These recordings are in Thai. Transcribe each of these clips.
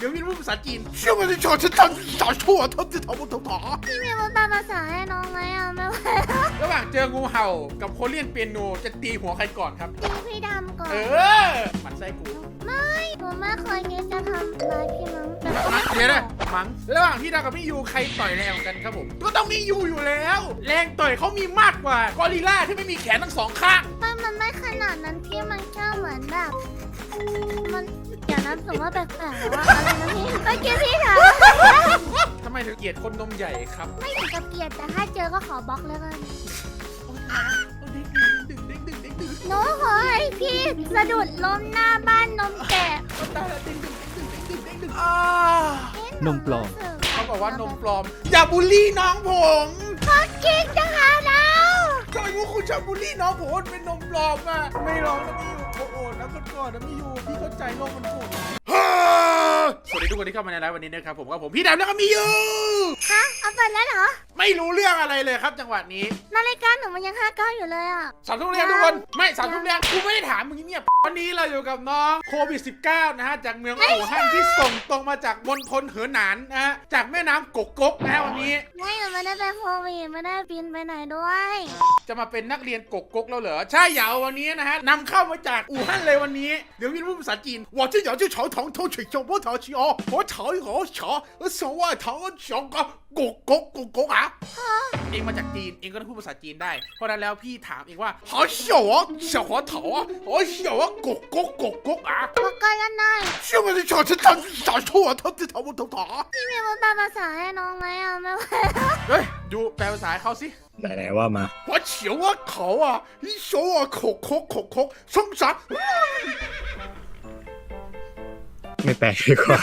เดี๋ยวพี่พูดภาษาจีนเชื่อมันจะชอฉันทำสาชั่วทำจะทำมันทำหาพี่มีมุกตามภาษาให้น้องไหมอะไม่ไหวระหว่างเจองูเห่ากับโคเรียนเปียโนจะตีหัวใครก่อนครับตีพี่ดำก่อน เออหมันไส้กูไม่หนูไม่เคยคิดจะทำร้ายพี่มั้งแต่มังเดี๋ยวนะมังระหว่างพี่ดาวกับพี่ยูใครต่อยแรงกว่ากันครับผม ก็ต้องมียูอยู่แล้ว แรงต่อยเขามีมากกว่ากอริลล่าที่ไม่มีแขนทั้งสองข้างมันมันไม่ขนาดนั้นพี่มันแค่เหมือนแบบ มันเดี๋ยว นะผมว่าแปลกๆแล้วว่าอะไรนะพี่เมื่อกี้พี่ถามทำไมถึงเกลียดคนนมใหญ่ครับไม่ถึงกับเกลียดแต่ถ้าเจอก็ขอบล็อกแล้วกันโอ๊ยโอ๊ยดึงดึงดึงดึงดึงดึงดึงหนูขอให้พี่สะดุดล้มหน้าบ้านนมแกะโอ๊ยตายแล้วดึงดึงดึงดึงดึงดึงดึงอ่าเอ๊ะนมปลอมรู้สึเขาบอกว่านมปลอม อย่าบูลลี่น้องผมเขาคิดจะหาเราทำไมพวกคุณชอบบูลลี่น้องผมว่าเป็นนมปลอมอะไม่ร้องนะพี่ ก่อนนะพี่ยูพี่เข้าใจโลกมันโหด สวัสดีทุกคนที่เข้ามาในไลฟ์วันนี้นะครับผมก็ผมพี่ดำแล้วก็มีอยู่ ฮะเอาไปแล้วเหรอไม่รู้เรื่องอะไรเลยครับจังหวะนี้นรายการหนูมันยังห้าก้าอยู่เลยอะ สามทุ่มเรียงทุกคน ไม่สามทุ่มเรียงกูไม่ได้ถามมึงเงียบวันนี้เราอยู่กับน้องโควิด -19 นะฮะ จากเมืองอู่ฮั่นที่ส่งตรงมาจากมณฑลเหอหนานนะฮะ จากแม่น้ำกกกกนะฮะวันนี้ ไม่หนูไม่ได้ไปโควิดไม่ได้บินไปไหนด้วย จะมาเป็นนักเรียนกกกกแล้วเหรอ ใช่เหยาวันนี้นะฮะนำเข้ามาจากอู่ฮั่นเลยวันนี้ เดี๋ยววินพูดภาษาจีนวอชื่อยาชื่อเฉาถงโทฉุยชงโบเถาชิอ我，我ถอย我ฉอสว่าถอสองก็กกกกกกอะเองมาจากจีนเองก็ต้องพูดภาษาจีนได้ เพราะนั้นแล้วพี่ถามเองว่าหอเฉียวอะเฉียวหัวถาอะหอเฉียวอะกุกกุกกุกกุกอะ我กกันได้ชื่อมันจะฉอฉันจำจำชั่วเท่าที่เทำาบุญทองถอพี่มีคนแปลภาษาให้น้องไหมอะไม่ไหวเฮ้ยดูแปลภาษาเขาสิไหนๆว่ามาหัวเฉียวอะเขาอะอีโชอะขกขกขกขกสงสาร ไม่แปลกดีกว่า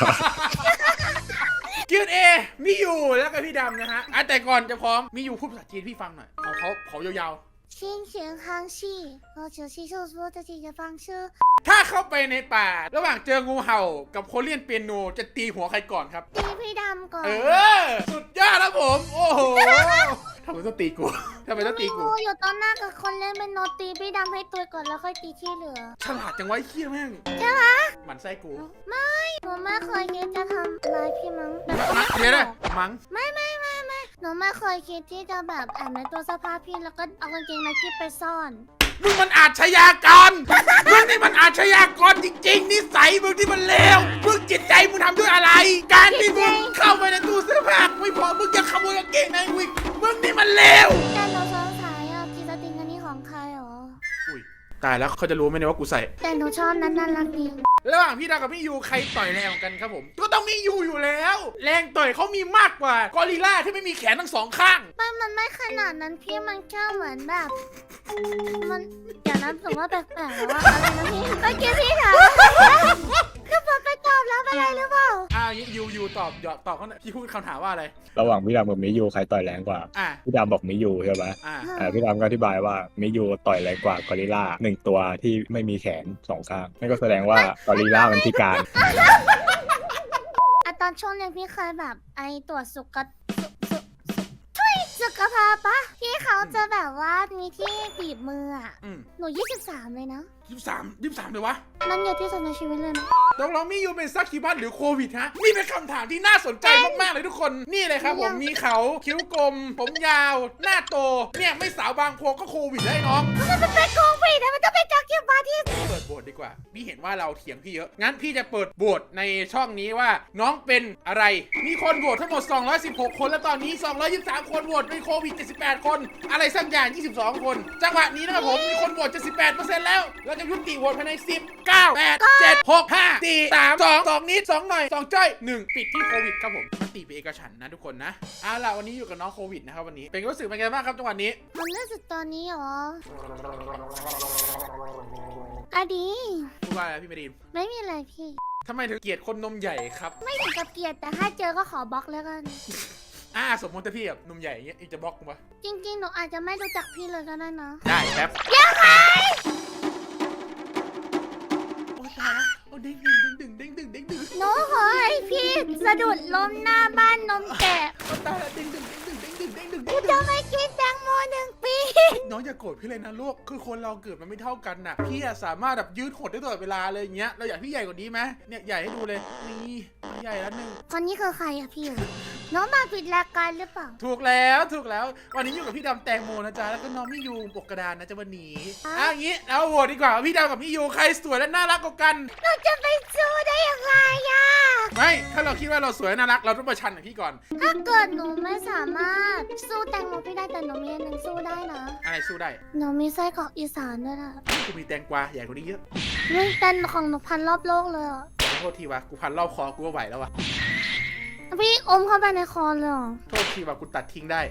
ยืนเอมีอยู่แล้วก็พี่ดำนะฮะอ่ะแต่ก่อนจะพร้อมมีอยู่พูดภาษาจีนพี่ฟังหน่อยเขาเขาเขายาว 新型康熙和九七秀说的这个方式 ๆ ถ้าเข้าไปในป่า ระหว่างเจองูเห่ากับโคเรียนเปียโนจะตีหัวใครก่อนครับ ตีพี่ดำก่อน เออ สุดยอดนะผม โอ้โห ทำไมต้องตีกู ทำไมต้องตีไม่กูรู้อยู่ตอนหน้ากับคนเล่นเป็นโนตีพี่ดำให้ตัวก่อนแล้วค่อยตีที่เหลือ ฉลาดจังไวะไอ้เคี้ยแม่งใช่ไหมหมันไส้กูไม่หนูไม่เคยคิดจะทำร้ายพี่มั้งแต่มังเดี๋ยวนะมังไม่ไม่ไม่ไม่หนูไม่เคยคิดที่จะแบบแอบในตัวเสภาพี่แล้วก็เอากางเกงในพี่ไปซ่อน มึงมันอาชญากร มึงนี่มันอาชญากรจริงๆนิสัยมึงที่มันเลวมึงจิตใจมึงทำด้วยอะไร การที่มึงเข้าไปใน ตายแล้วเขาจะรู้ไหมเนี่ยว่ากูใส่ แต่หนูชอบนั้นน่ารักดีระหว่างพี่ดาวกับพี่ยูใครต่อยแรงกว่ากันครับผม ก็ต้องมียูอยู่แล้ว แรงต่อยเขามีมากกว่ากอริลล่าที่ไม่มีแขนทั้งสองข้าง ไม่มันไม่ขนาดนั้นพี่มันแค่เหมือนแบบ มันเดี๋ยวนะผมว่าแปลกๆแล้วว่าอะไรนะพี่เมื่อกี้พี่ถามก็บอกไปตอบ รับอะไรหรือเปล่าอ่ายูยูตอบยอตอบเขาหน่อยพี่พูดคำถามว่าอะไร ระหว่างพี่ดำกับมิยูใครต่อยแรงกว่า อ่าพี่ดำบอกมิยูใช่ไหมอ่าอ่าพี่ดำก็อธิบายว่ามิยูต่อยแรงกว่ากอริลล่าหนึ่งตัวที่ไม่มีแขนสองข้างนั่นก็แสดงว่ากอริลล่ามันพิการ อะตอนช่วงเรียนพี่เคยแบบ ไอตรวจสุขสุสุสุทุยสุขภาพปะที่เขาจะแบบว่ามีที่บีบมืออะอืมหนู 23 เลยนะ ยี่สิบสามยี่สิบสามเลยวะ นั่นเยอะที่สุดในชีวิตเลยนะตกลงมีอยู่เป็นซักคิบัสหรือโควิดฮะ นี่เป็นคำถามที่น่าสนใจมาก ๆ เลยทุกคน นี่เลยครับ ผมมีเขาคิ้วกลม ผมยาว หน้าโต เนี่ยไม่สาวบางโพก็โควิดได้น้อง มันจะเป็นโควิดนะมันต้องเป็นจากคิวบาที่เปิดโบทดีกว่า พี่เห็นว่าเราเถียงพี่เยอะ งั้นพี่จะเปิดโบทในช่องนี้ว่าน้องเป็นอะไร มีคนโหวตทั้งหมด 216 คนแล้วตอนนี้ 223 คนโหวตเป็นโควิด 78 คน อะไรสักอย่าง 22 คน จังหวะนี้นะครับผมมีคนโหวต78%แล้วเราจะยุติโหวตภายใน 10 9 8 7 6 5 4 3 2 2 นิด 2 หน่อย 2 จ้อย 1 ปิดที่โควิดครับผมมติเป็นเอกฉันท์นะทุกคนนะเอาล่ะวันนี้อยู่กับน้องโควิดนะครับวันนี้ เป็นรู้สึกเป็นไงบ้างครับจังหวะนี้ มันรู้สึกตอนนี้เหรออะดีพูดว่าอะไรพี่ไม่ไดีไม่มีอะไรพี่ ทำไมถึงเกลียดคนนมใหญ่ครับ ไม่ถึงกับเกลียดแต่ถ้าเจอก็ขอบล็อกแล้วกัน อ่าสมมติถ้าพี่แบบหนุ่มใหญ่อย่างเงี้ยอีกจะบล็อกกูปะจริงๆ หนูอาจจะไม่รู้จักพี่เลยก็ได้นะ ได้แป๊บยังไงโอ้ ตายแล้วโอ้เด้งดึงดึงดึงดึงดึงดึงหนูขอให้พี่สะดุดล้มหน้าบ้านนมแกะโอ้ตาย องอย่าโกรธพี่เลยนะลูก คือคนเราเกิดมันไม่เท่ากันน่ะ พี่อะสามารถแบบยืดหดได้ตลอดเวลาเลยอย่างเงี้ย เราอยากพี่ใหญ่กว่านี้ไหมเนี่ยใหญ่ให้ดูเลย นี่ใหญ่แล้วหนึ่ง คนนี้คือใครอะพี่ น้องมาปิดรายการหรือเปล่า ถูกแล้วถูกแล้ว วันนี้อยู่กับพี่ดำแตงโมนะจ๊ะ แล้วก็น้องมิยูปกกระดานนะจ๊ะวันนี้อะ อะอย่างงี้เราโหวตดีกว่าว่าพี่ดำกับพี่ยูใครสวยและน่ารักกว่ากันเราจะไปสู้ได้ยังไงอะไม่ ถ้าเราคิดว่าเราสวยและน่ารักเราต้องประชันกับพี่ก่อน ถ้าเกิดหนูไม่สามารถ สู้แตงโมพี่ได้แต่หนูมีอันหนึงสู้ได้นะ อะไรสู้ได้หนูมีไส้กรอกอีสานด้วยล่ะกูมีแตงกวาใหญ่กว่านี้เยอะนี่เป็นของหนูพันรอบโลกเลยอะขอโทษทีวะกูพันรอบคอกูก็ไหวแล้ววะพี่อมเข้าไปในคอเลยเหรอโทษทีวะกูตัดทิ้งได้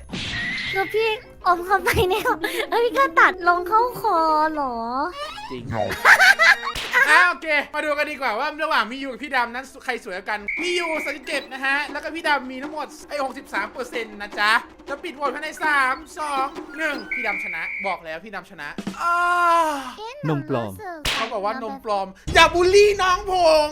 คือพี่อมเข้าไปในคอแล้วพี่ก็ตัดลงเข้าคอเหรอ จริงใช่อะโอเค มาดูกันดีกว่าว่าระหว่างมิยูกับพี่ดำนั้นใครสวยกว่ากันมิยูสังเกตนะฮะ แล้วก็พี่ดำมีทั้งหมดไอ้หกสิบสามเปอร์เซ็นต์นะจ๊ะ จะปิดโหวตภายในสามสองหนึ่งพี่ดำชนะ บอกแล้วพี่ดำชนะอ้าเอ๊ะนมปลอมหรู้สึเขาบอกว่านมปลอม อย่าบูลลี่น้องผม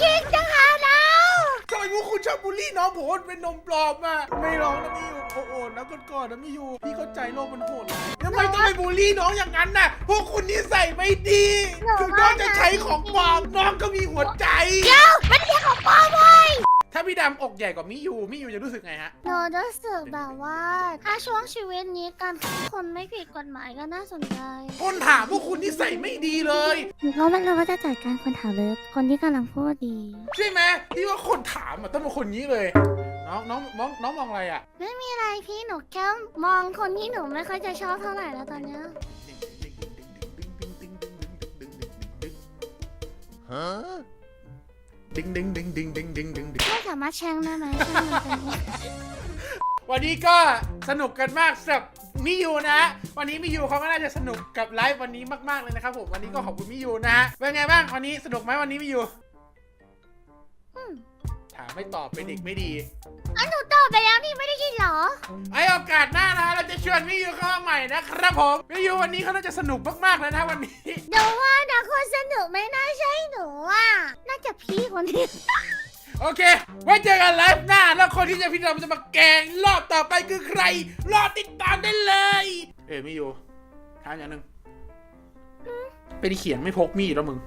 คิดจังหาแล้วทำไมพวกคุณชอบบูลลี่น้องผมว่าเป็นนมปลอมอะไม่ร้องนะมิยูโอ้โหนะก่อนๆนะมิยูพี่เข้าใจโลกมันโหดร้ายทำไมต้องไปบูลลี่น้องอย่างนั้นน่ะ พวกคุณนิสัยไม่ดีถึงน้องจะใช้ของปลอมน้องก็มีหัวใจ เดี๋ยวมันเรียกของปลอมเว้ย ถ้าพี่ดำอกใหญ่กว่ามิยูมิยูจะรู้สึกไงฮะ หนูรู้สึกแบบว่า ถ้าช่วงชีวิตนี้การพูดคนไม่ผิดกฎหมายก็น่าสนใจคนถามพวกคุณนิสัยไม่ดีเลย หนูก็ไม่รู้ว่าจะจัดการคนถามหรือคนที่กำลังพูดดี ใช่ไหมที่ว่าคนถามอะต้องเป็นคนนี้เลย น้องน้องน้องน้องมองอะไรอะไม่มีอะไรพี่หนูแค่มองคนที่หนูไม่ค่อยจะชอบเท่าไหร่แล้วตอนเนี้ย ดึงดึงดึงดึงดึงดึงดึงดึงไม่สามารถแช่งได้ไหมแช่งมันเป็นวันนี้ก็สนุกกันมากสำหรับมิยูนะ วันนี้มิยูเขาก็น่าจะสนุกกับไลฟ์วันนี้มากๆเลยนะครับผมวันนี้ก็ขอบคุณมิยูนะฮะเป็นไงบ้างวันนี้สนุกไหมวันนี้มิยูอืมถามไม่ตอบเป็นเด็กไม่ดี อันหนูตอบไปแล้วนี่ไม่ได้ยินเหรอ ไอโอกาสหน้านะเราจะชวนมิยูเข้ามาใหม่นะครับผมมิยูวันนี้เขาน่าจะสนุกมากๆเลยนะวันนี้ เดี๋ยวว่านะคนสนุกไม่น่าใช่หนูอะ น่าจะพี่คนนี้ โอเค ไว้เจอกันไลฟ์หน้า แล้วคนที่จะพี่เราจะมาแกงรอบต่อไปคือใคร รอติดตามได้เลย เอ้ยมิยูถามอย่างหนึ่งเป็นเขียนไม่พกมีดแล้วมึง